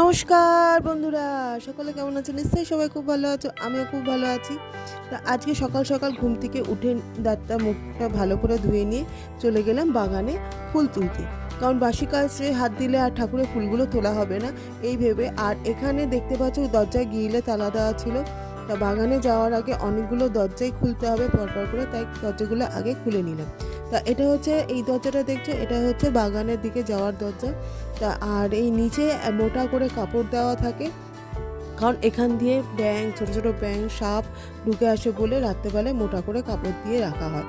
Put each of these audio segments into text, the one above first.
নমস্কার বন্ধুরা, সকলে কেমন আছো নিশ্চয়ই সবাই খুব ভালো আছো, আমিও খুব ভালো আছি। তা আজকে সকাল সকাল ঘুম থেকে উঠে দাঁতটা, মুখটা ভালো করে ধুয়ে নিয়ে চলে গেলাম বাগানে ফুল তুলতে। কারণ বাসি কাজে হাত দিলে আর ঠাকুরের ফুলগুলো তোলা হবে না, এই ভেবে। আর এখানে দেখতে পাচ্ছ দরজায় গিলে তালা দেওয়া ছিল। তা বাগানে যাওয়ার আগে অনেকগুলো দরজাই খুলতে হবে, পরপর করে তাই দরজাগুলো আগে খুলে নিলাম। তা এটা হচ্ছে এই দরজাটা দেখছ? এটা হচ্ছে বাগানের দিকে যাওয়ার দরজা। তা আর এই নিচে মোটা করে কাপড় দেওয়া থাকে। কারণ এখান দিয়ে ব্যাং ছোট ছোট ব্যাং সাপ ঢুকে আসে বলে রাত্রেবেলায় মোটা করে কাপড় দিয়ে রাখা হয়।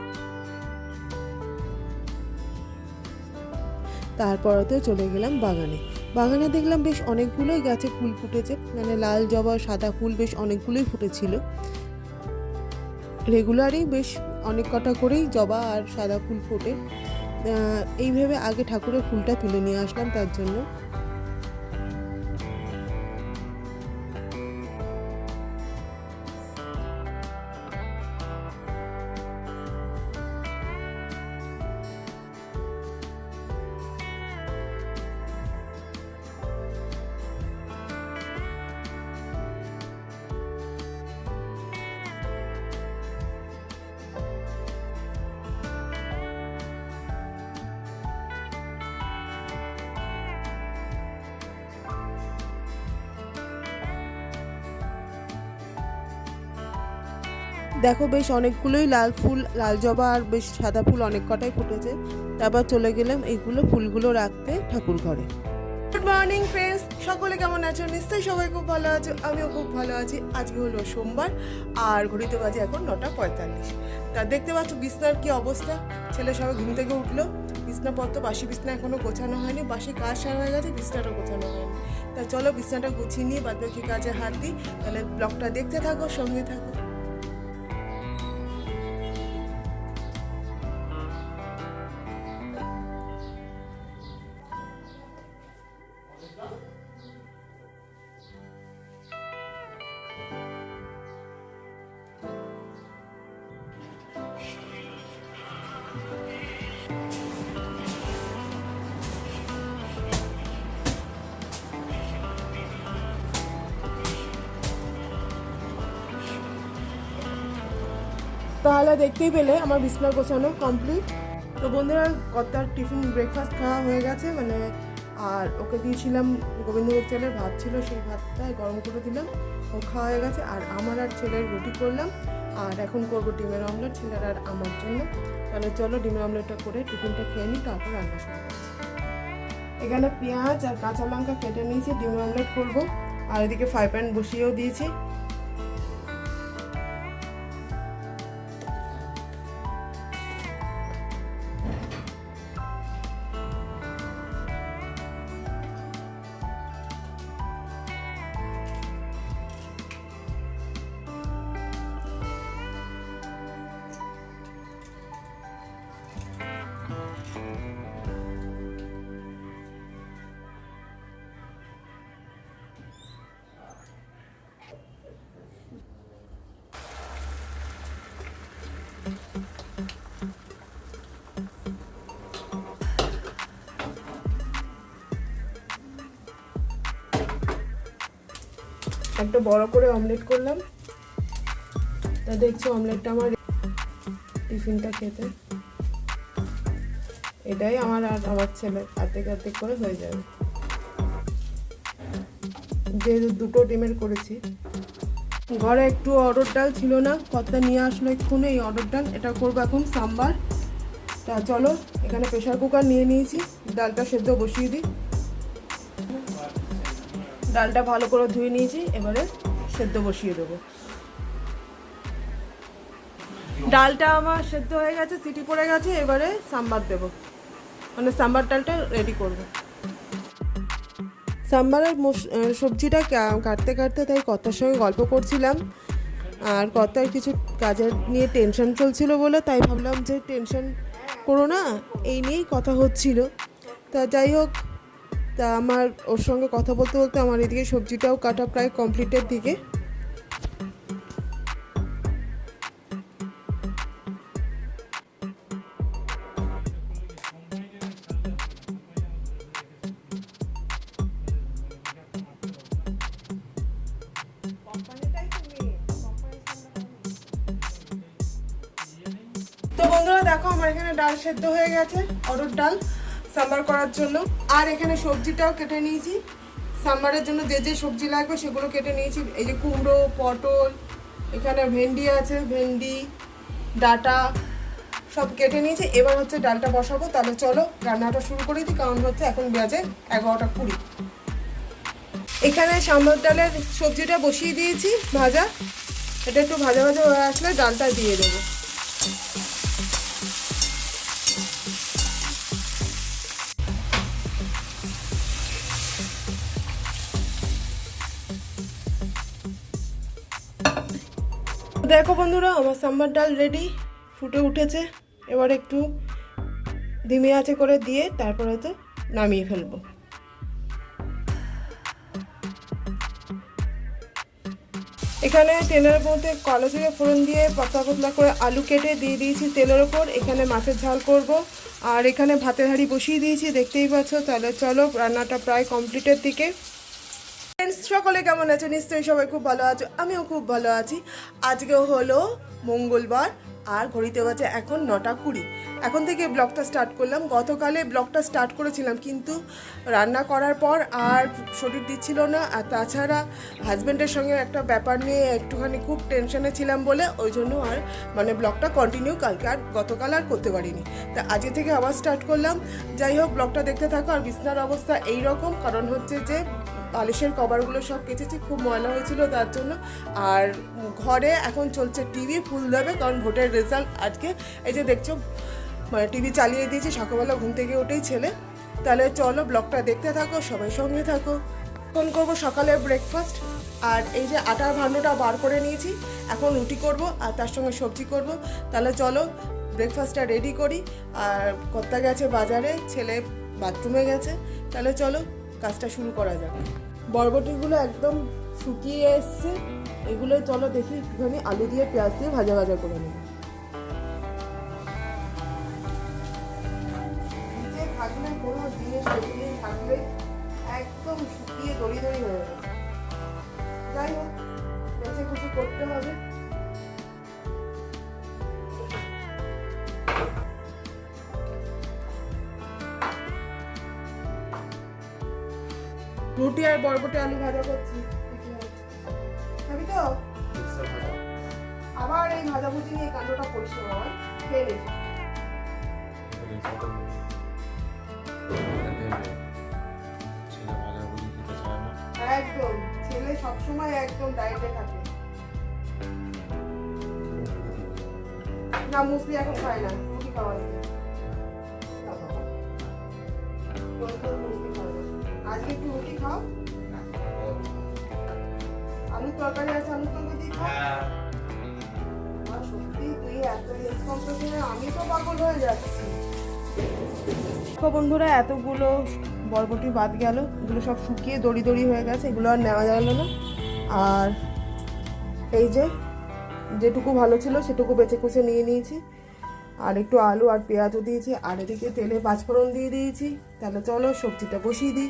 তারপরেতে চলে গেলাম বাগানে। বাগানে দেখলাম বেশ অনেকগুলোই গাছে ফুল ফুটেছে। মানে লাল, জবা, সাদা ফুল বেশ অনেকগুলোই ফুটেছিল। রেগুলারই বেশ অনেক কটা করেই জবা আর সাদা ফুল ফোটে। এইভাবে আগে ঠাকুরের ফুলটা তুলে নিয়ে আসলাম তার জন্য। দেখো বেশ অনেকগুলোই লাল ফুল, লাল জবা আর বেশ সাদা ফুল অনেক কটাই ফুটেছে। তারপর চলে গেলাম এইগুলো ফুলগুলো রাখতে ঠাকুর ঘরে। গুড মর্নিং ফ্রেন্ডস সকলে কেমন আছো? নিশ্চয়ই সবাই খুব ভালো আছো। আমিও খুব ভালো আছি। আজকে হলো সোমবার, আর ঘড়িতে বাজে এখন নটা পঁয়তাল্লিশ। তা দেখতে পাচ্ছ বিছনার কি অবস্থা? ছেলে সবাই ঘুম থেকে উঠল। বিছনাপত্র, বাসি বিছনা এখনও গোছানো হয়নি। বাসি কাজ সারা হয়ে গেছে, বিছনাটা গোছানো হয়নি। তা চলো বিছনাটা গুছিয়ে নিয়ে বাদ বাকি কাজে হাত দিই। তাহলে ব্লগটা দেখতে থাকো, সঙ্গে থাকো। তাহলে দেখতেই পেলে আমার বিছনা গোছানো কমপ্লিট তো বন্ধুরা, কর্তার টিফিন ব্রেকফাস্ট খাওয়া হয়ে গেছে মানে আর ওকে দিয়েছিলাম গোবিন্দভোগ চালের ভাত ছিল, সেই ভাতটা গরম করে দিলাম, ও খাওয়া হয়ে গেছে। আর আমার আর ছেলের রুটি করলাম, আর এখন করব ডিমের অমলেট ছেলের আর আমার জন্য। তাহলে চলো ডিমের অমলেটটা করে টিফিনটা খেয়ে নিই, তারপর রান্না শুরু করছি। এখানে পেঁয়াজ আর কাঁচা লঙ্কা কেটে নিয়েছি, ডিমের অমলেট করব। আর এদিকে ফ্রাই প্যান বসিয়েও দিয়েছি। একটা বড় করে অমলেট করলাম। তা দেখছি অমলেটটা আমার টিফিনটা খেতে। এটাই আমার আর আমার ছেলে অর্ধেক অর্ধেক করে হয়ে যাবে। যেহেতু দুটো ডিমের করেছি। ঘরে একটু অর্ডার ডাল ছিল না কর্তা নিয়ে আসলো এক্ষুনি এই অর্ডার ডাল। এটা করব এখন সাম্বার। তা চলো, এখানে প্রেশার কুকার নিয়ে নিয়েছি। ডালটা সেদ্ধ বসিয়ে দিই। ডালটা ভালো করে ধুয়ে নিয়েছি এবারে সেদ্ধ বসিয়ে দেবো। ডালটা আমার সেদ্ধ হয়ে গেছে সিটি পড়ে গেছে এবারে সাম্বার দেবো। মানে সাম্বার ডালটা রেডি করব। সাম্বারের মশ- আহ, সবজিটা কাটতে কাটতে তাই কর্তার সঙ্গে গল্প করছিলাম। আর কর্তার কিছু কাজের নিয়ে টেনশন চলছিল বলে তাই ভাবলাম যে টেনশন করো না এই নিয়েই কথা হচ্ছিল। তা যাই হোক তা আমার, ওর সঙ্গে কথা বলতে বলতে আমার এদিকে সবজিটাও কাটা প্রায় কমপ্লিটের দিকে। তো বন্ধুরা দেখো আমার এখানে ডাল সেদ্ধ হয়ে গেছে, অরুর ডাল। সাম্বার করার জন্য। আর এখানে সবজিটাও কেটে নিয়েছি। সাম্বারের জন্য যে যে সবজি লাগবে সেগুলো কেটে নিয়েছি। এই যে কুমড়ো, পটল, এখানে ভেন্ডি আছে, ভেন্ডি, ডাটা সব কেটে নিয়েছি। এবার হচ্ছে ডালটা বসাবো। তাহলে চলো রান্নাটা শুরু করে দিই, কারণ হচ্ছে এখন বাজে এগারোটা কুড়ি। এখানে সাম্বার ডালের সবজিটা বসিয়ে দিয়েছি, ভাজা। এটা একটু ভাজা ভাজা হয়ে আসলে ডালটা দিয়ে দেবো। দেখো বন্ধুরা, আমার সাম্বার ডাল রেডি ফুটে উঠেছে। এবার একটু ধিমি আছে করে দিয়ে তারপরে তো নামিয়ে ফেলব। এখানে তেলের মধ্যে কালো জিরে ফোড়ন দিয়ে পাতলা পাতলা করে আলু কেটে দিয়ে দিয়েছি তেলের ওপর। এখানে মাছের ঝাল করব। আর এখানে ভাতের হাঁড়ি বসিয়ে দিয়েছি, দেখতেই পাচ্ছ। তাহলে চলো, রান্নাটা প্রায় কমপ্লিটের দিকে। সকলে কেমন আছো? নিশ্চয়ই সবাই খুব ভালো আছো। আমিও খুব ভালো আছি। আজকে হলো মঙ্গলবার, আর ঘড়িতে বাজে এখন নটা কুড়ি। এখন থেকে ব্লগটা স্টার্ট করলাম। গতকালে ব্লগটা স্টার্ট করেছিলাম, কিন্তু রান্না করার পর আর শরীর দিচ্ছিল না। আর তাছাড়া হাজব্যান্ডের সঙ্গে একটা ব্যাপার নিয়ে একটুখানি খুব টেনশনে ছিলাম বলে ওই জন্য আর মানে ব্লগটা কন্টিনিউ কালকে আর গতকাল আর করতে পারিনি। তা আজকে থেকে আবার স্টার্ট করলাম। যাই হোক, ব্লগটা দেখতে থাকো। আর বিছনার অবস্থা এই রকম। কারণ হচ্ছে যে বালিশের কভারগুলো সব কেচেছি, খুব ময়লা হয়েছিল তার জন্য। আর ঘরে এখন চলছে টিভি, ফুল দেবে, কারণ ভোটের রেজাল্ট আজকে। এই যে দেখছ মানে টিভি চালিয়ে দিয়েছি, সকালবেলা ঘুম থেকে উঠেই ছেলে। তাহলে চলো ব্লগটা দেখতে থাকো, সবাই সঙ্গে থাকো। ফোন করব সকালে ব্রেকফাস্ট আর এই যে আটার ভাণ্ডটা বার করে নিয়েছি, এখন রুটি করব আর তার সঙ্গে সবজি করব। তাহলে চলো ব্রেকফাস্টটা রেডি করি। আর কর্তা গেছে বাজারে, ছেলে বাথরুমে গেছে। তাহলে চলো কাজটা শুরু করা যাক। বরবটিগুলো একদম শুকিয়ে এসছে। এগুলো চলো দেখি একটুখানি আলু দিয়ে পেঁয়াজ দিয়ে ভাজা ভাজা করে নেব। থাকলে কোনো থাকলে একদম শুকিয়ে দড়ি হয়ে যাই হোক, বেছে কুচি করতে হবে। রুটি আর বরবটি আলু ভাজা করছি। খাবি তো? আবার এই ভাজাভুজি নিয়ে কাণ্ডটা পরিষ্কার হয় খেয়ে একদম, ছেলে সবসময় একদম ডায়েটে থাকে। না, মুসলি এখন খায় না, রুটি খাওয়া আছে আলুর তরকারি দিয়ে খাও সত্যি তুই এত কম্পিটিশনে আমি তো পাগল হয়ে যাচ্ছি। বন্ধুরা এতগুলো বরবটি বাদ গেল এগুলো সব শুকিয়ে দড়ি দড়ি হয়ে গেছে এগুলো আর নেওয়া গেল না। আর এই যে যেটুকু ভালো ছিল সেটুকু বেছে কুচে নিয়ে নিয়েছি। আর একটু আলু আর পেঁয়াজও দিয়েছি আর এদিকে তেলে পাঁচফোড়ন দিয়ে দিয়েছি। তাহলে চলো সবজিটা বসিয়ে দিই।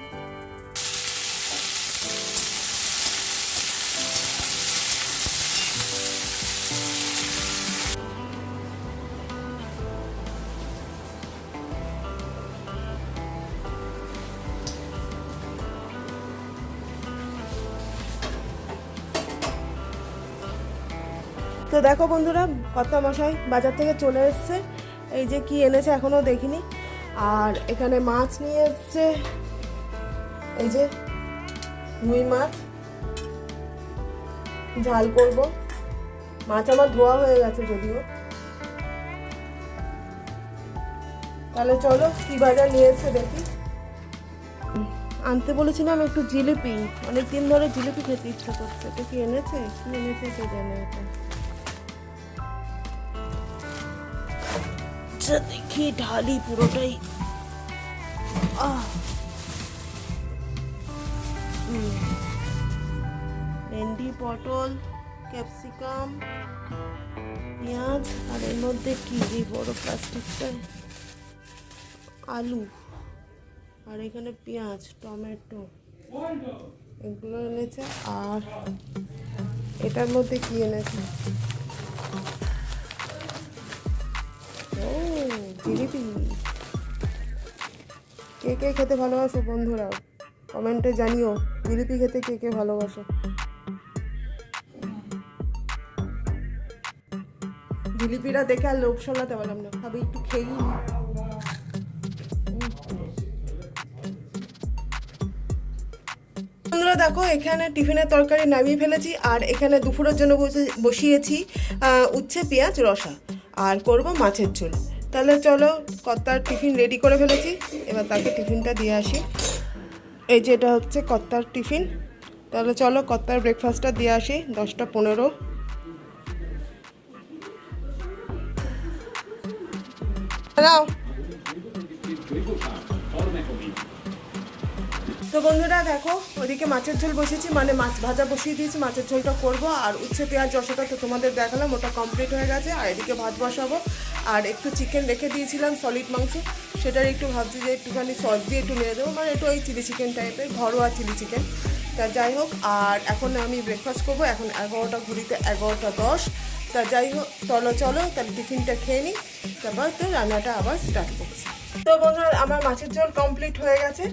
দেখো বন্ধুরা কর্তা মশাই বাজার থেকে চলে এসছে। এই যে কি এনেছে এখনও দেখিনি। আর এখানে মাছ নিয়ে এসছে। এই যে রুই মাছ। ঝাল করব। মাছ আমার ধোয়া হয়ে গেছে যদিও। তাহলে চলো, কি বাজার নিয়ে এসছে দেখি। আনতে বলেছিলাম একটু জিলিপি। অনেকদিন ধরে জিলিপি খেতে ইচ্ছা করছে। তো কি এনেছে? কি এনেছে কে জানে এটা? আচ্ছা দেখি ঢালি পুরোটাই। ভেন্ডি, পটল, ক্যাপসিকাম, পেঁয়াজ, আর এর মধ্যে কি এই বড় প্লাস্টিকটায় আলু। আর এখানে পেঁয়াজ, টমেটো। এগুলো এনেছে, আর এটার মধ্যে কি এনেছে? জিলিপি। কে কে খেতে ভালোবাসো বন্ধুরা? কমেন্টে জানিও, জিলিপি খেতে কে কে ভালোবাসো? জিলিপিটা দেখে আর লোভ সামলাতে পারলাম না। ভাবি, একটু খেয়ে দেখো, এখানে টিফিনের তরকারি নামিয়ে ফেলেছি, আর এখানে দুপুরের জন্য বসে- বসিয়েছি উচ্ছে, পেঁয়াজ, রসা। আর করব মাছের ঝোল। তাহলে চলো, কর্তার টিফিন রেডি করে ফেলেছি। এবার তাকে টিফিনটা দিয়ে আসি। এই যে এটা হচ্ছে কর্তার টিফিন। তাহলে চলো, কর্তার ব্রেকফাস্টটা দিয়ে আসি, দশটা পনেরো। নাও তো বন্ধুরা দেখো, ওদিকে মাছের ঝোল বসেছি মানে মাছ ভাজা বসিয়ে দিয়েছি, মাছের ঝোলটা করব। আর উচ্ছে, পেঁয়াজ রসাটা তো তোমাদের দেখালাম, ওটা কমপ্লিট হয়ে গেছে। আর এদিকে ভাত বসাবো। আর একটু চিকেন রেখে দিয়েছিলাম সলিড মাংস। সেটার একটু ভাবছি যে একটুখানি সস দিয়ে একটু নিয়ে দেবো মানে একটু ওই চিলি চিকেন টাইপের ঘরোয়া চিলি চিকেন তা যাই হোক, আর এখন আমি ব্রেকফাস্ট করব, এখন এগারোটা ঘুরিতে এগারোটা দশ। তা যাই হোক, চলো চলো, তাহলে টিফিনটা খেয়ে নিই। তারপর তো রান্নাটা আবার স্টার্ট করছি। তো বন্ধুরা, আমার মাছের ঝোল কমপ্লিট হয়ে গেছে।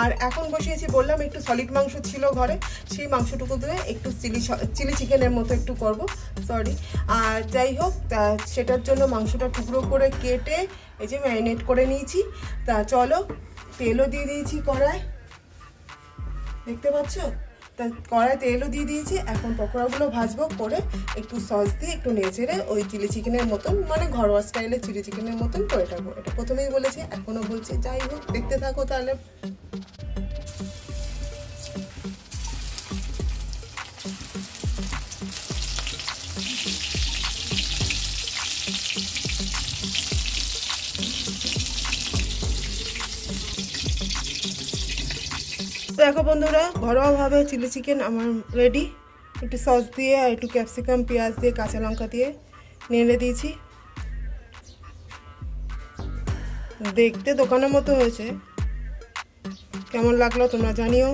আর এখন বসিয়েছি, বললাম একটু সলিড মাংস ছিল ঘরে, সেই মাংসটুকু দিয়ে একটু চিলি চিলি চিকেনের মতো একটু করব সরি আর যাই হোক সেটার জন্য মাংসটা টুকরো করে কেটে এই যে ম্যারিনেট করে নিয়েছি। তা চলো, তেলও দিয়ে দিয়েছি কড়ায় দেখতে পাচ্ছ? তা কড়াই তেলও দিয়ে দিয়েছি, এখন পকোড়াগুলো ভাজবো, করে একটু সস দিয়ে একটু নেচেড়ে ওই চিলি চিকেনের মতন মানে ঘরোয়া স্টাইলে চিলি চিকেনের মতন করে থাকব এটা প্রথমেই বলেছি, এখনও বলছি, যাই হোক, দেখতে থাকো তাহলে। দেখো বন্ধুরা, ঘরোয়াভাবে চিলি চিকেন আমার রেডি একটু সস দিয়ে আর একটু ক্যাপসিকাম পেঁয়াজ দিয়ে, কাঁচা লঙ্কা দিয়ে নেড়ে দিয়েছি। দেখতে দোকানের মতো হয়েছে। কেমন লাগল তোমরা জানিও।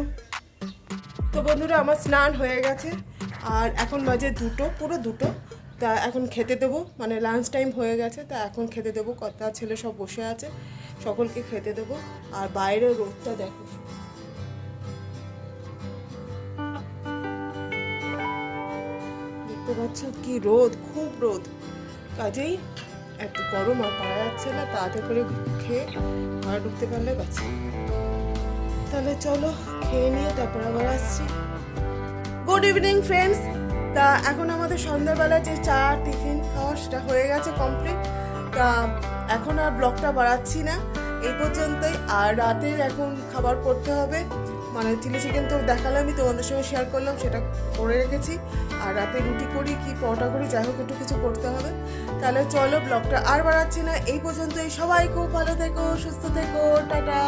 তো বন্ধুরা, আমার স্নান হয়ে গেছে আর এখন বাজে দুটো, পুরো দুটো। তা এখন খেতে দেবো মানে লাঞ্চ টাইম হয়ে গেছে, তা এখন খেতে দেবো। কর্তা ছেলে সব বসে আছে, সকলকে খেতে দেবো। আর বাইরের রোদটা দেখো। পাচ্ছ কি রোদ, খুব রোদ। কাজেই এত গরম আর পাওয়া যাচ্ছে না, তাড়াতাড়ি করে খেয়ে ঘরে ঢুকতে পারলে বাঁচি। তাহলে চলো খেয়ে নিয়ে তারপর আবার আসছি। গুড ইভিনিং ফ্রেন্ডস তা এখন আমাদের সন্ধ্যাবেলা যে চা, টিফিন খাওয়া সেটা হয়ে গেছে কমপ্লিট তা এখন আর ব্লগটা বাড়াচ্ছি না। এই পর্যন্তই। আর রাতের এখন খাবার করতে হবে। মানে চিলি চিকেন তো দেখালে আমি তোমাদের সঙ্গে শেয়ার করলাম, সেটা করে রেখেছি। আর রাতে রুটি করি, কি পরোটা করি, যাই হোক, একটু কিছু করতে হবে। তাহলে চলো, ব্লগটা আর বাড়াচ্ছি না। এই পর্যন্তই। সবাই খুব ভালো থেকো, সুস্থ থেকো। টাটা।